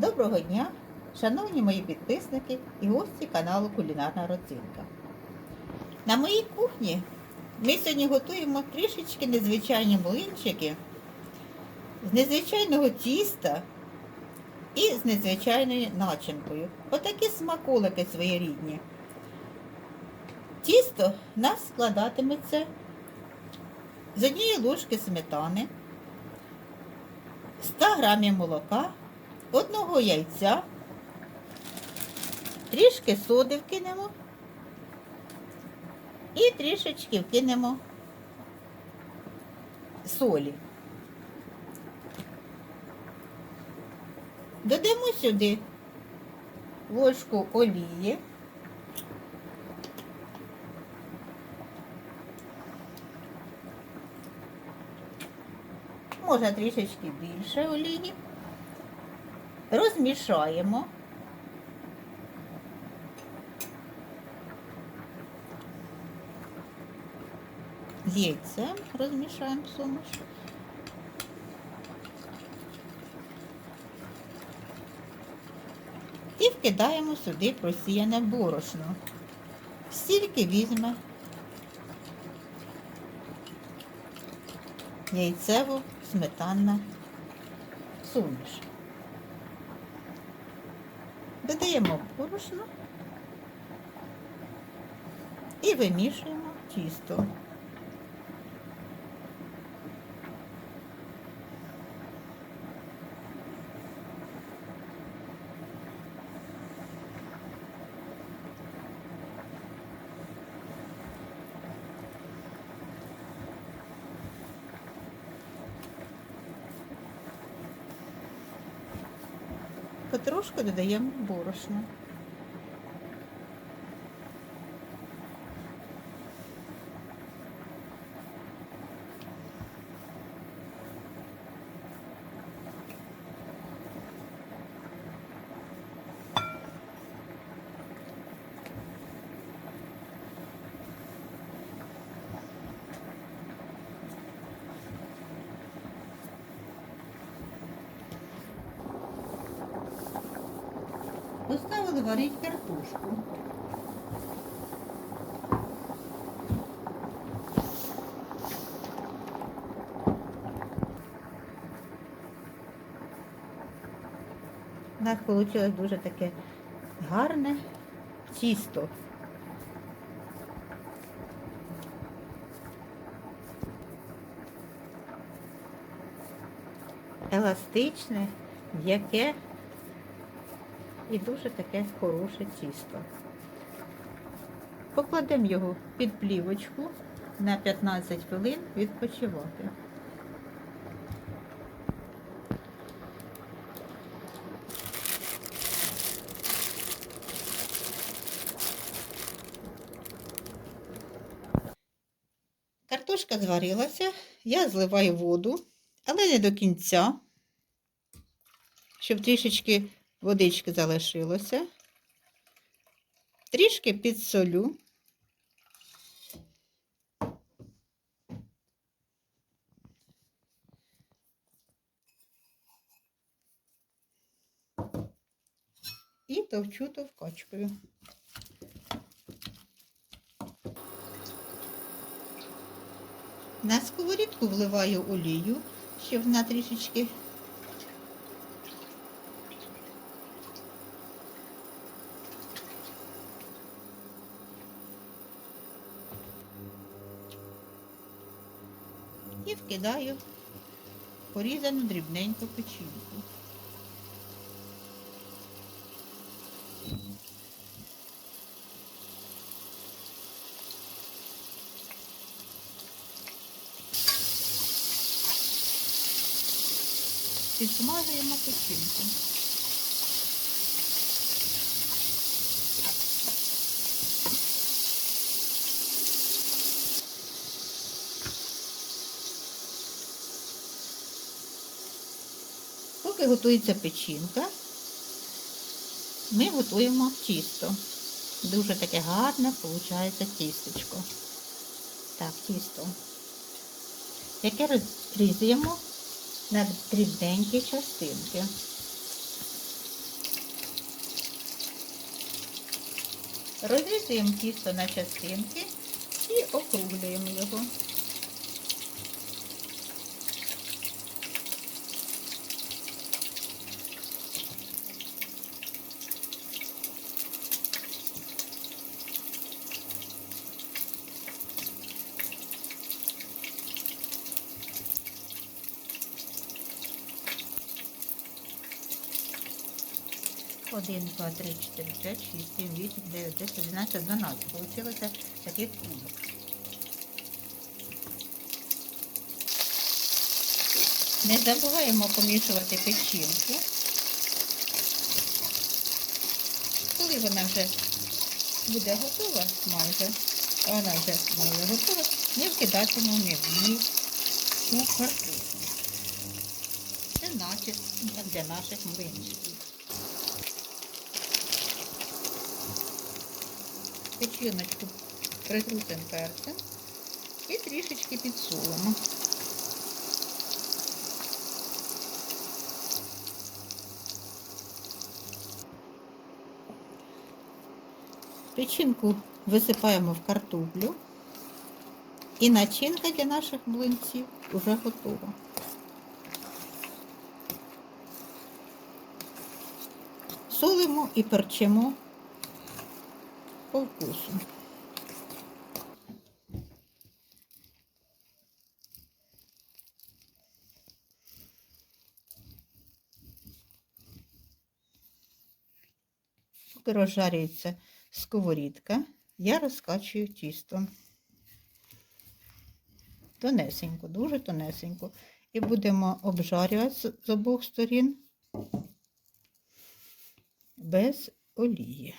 Доброго дня, шановні мої підписники і гості каналу Кулінарна Родзинка. На моїй кухні ми сьогодні готуємо трішечки незвичайні млинчики з незвичайного тіста і з незвичайною начинкою. Отакі смаколики своєрідні. Тісто у нас складатиметься з однієї ложки сметани, 100 грамів молока, одного яйця, трішки соди вкинемо і трішечки вкинемо солі. Додамо сюди ложку олії. Можна трішечки більше олії. Розмішаємо. Яйцем розмішаємо суміш. І вкидаємо сюди просіяне борошно. Стільки візьме яйцево сметанна суміш. Додаємо борошно і вимішуємо тісто. Потрошку додаємо борошно. Поставили варити картошку. У нас вийшло дуже таке гарне тісто. Еластичне, м'яке і дуже таке хороше тісто. Покладемо його під плівочку на 15 хвилин відпочивати. Картошка зварилася, я зливаю воду, але не до кінця, щоб трішечки водички залишилося. Трішки підсолю. І товчу товкачкою. На сковорідку вливаю олію, щоб вона трішечки і вкидаю порізану дрібненьку печінку. Підсмажуємо печінку. Поки готується печінка, ми готуємо тісто. Дуже таке гарне виходить тістечко. Так, тісто, яке розрізуємо на дрібненькі частинки. Розрізуємо тісто на частинки і округлюємо його. Один, два, три, чотири, п'ять, шість, сім, вісім, дев'ять, десять, одинадцять, дванадцять. Получилося таких кубок. Не забуваємо помішувати печінку. Коли вона вже буде готова майже, а вона вже майже готова, ми вкидатимемо її у картоплю. Це начинка для наших млинчиків. Печіночку притрусимо перцем і трішечки підсолимо. Печінку висипаємо в картоплю. І начинка для наших млинців вже готова. Солимо і перчимо по вкусу. Поки розжарюється сковорідка, я розкачую тісто. Тонесенько, дуже тонесенько. І будемо обжарювати з- обох сторін без олії.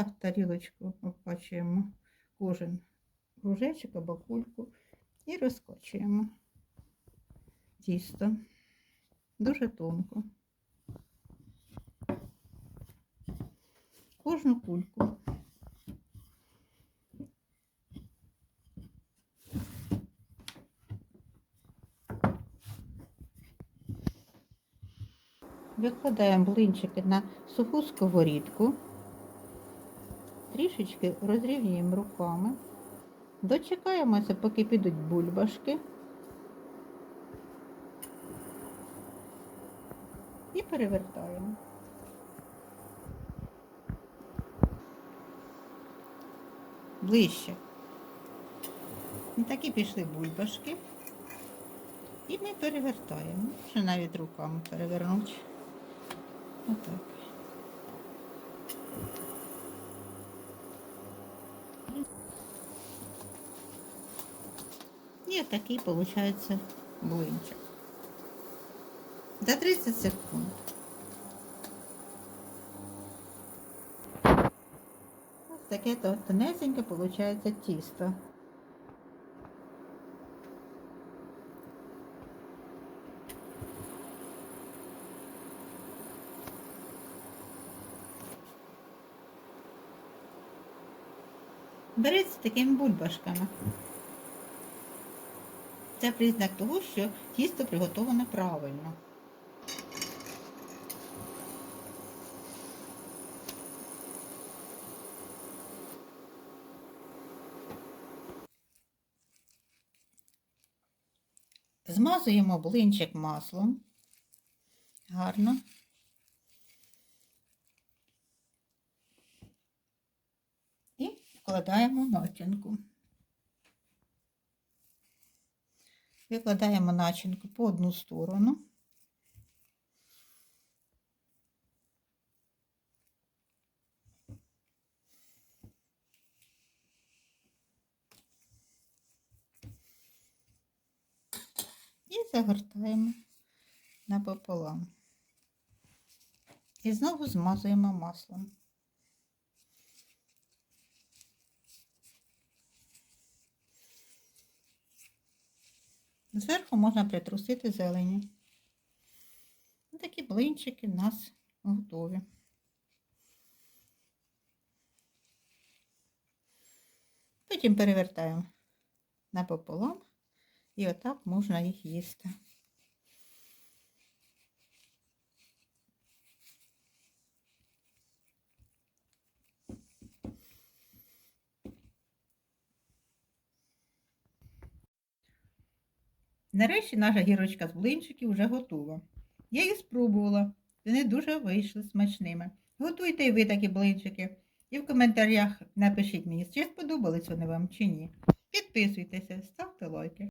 Так, в тарілочку обкачуємо кожен кружечок або кульку і розкочуємо тісто дуже тонко. Кожну кульку. Викладаємо блинчики на суху сковорідку. Трішечки розрівнюємо руками. Дочекаємося, поки підуть бульбашки. І перевертаємо. Ближче. І так і пішли бульбашки. І ми перевертаємо. Ще навіть руками перевернути. Отак. І такий виходить блинчик. За 30 секунд. Ось таке то тонесеньке виходить тісто. Береться такими бульбашками. Це признак того, що тісто приготоване правильно. Змазуємо блинчик маслом. Гарно. І вкладаємо начинку. Викладаємо начинку по одну сторону. І загортаємо напополам. І знову змазуємо маслом. Зверху можна притрусити зелені. Такі блинчики у нас готові. Потім перевертаємо напополам і отак можна їх їсти. Нарешті наша гірочка з блинчиків вже готова. Я їх спробувала. Вони дуже вийшли смачними. Готуйте і ви такі блинчики. І в коментарях напишіть мені, чи сподобались вони вам чи ні. Підписуйтеся, ставте лайки.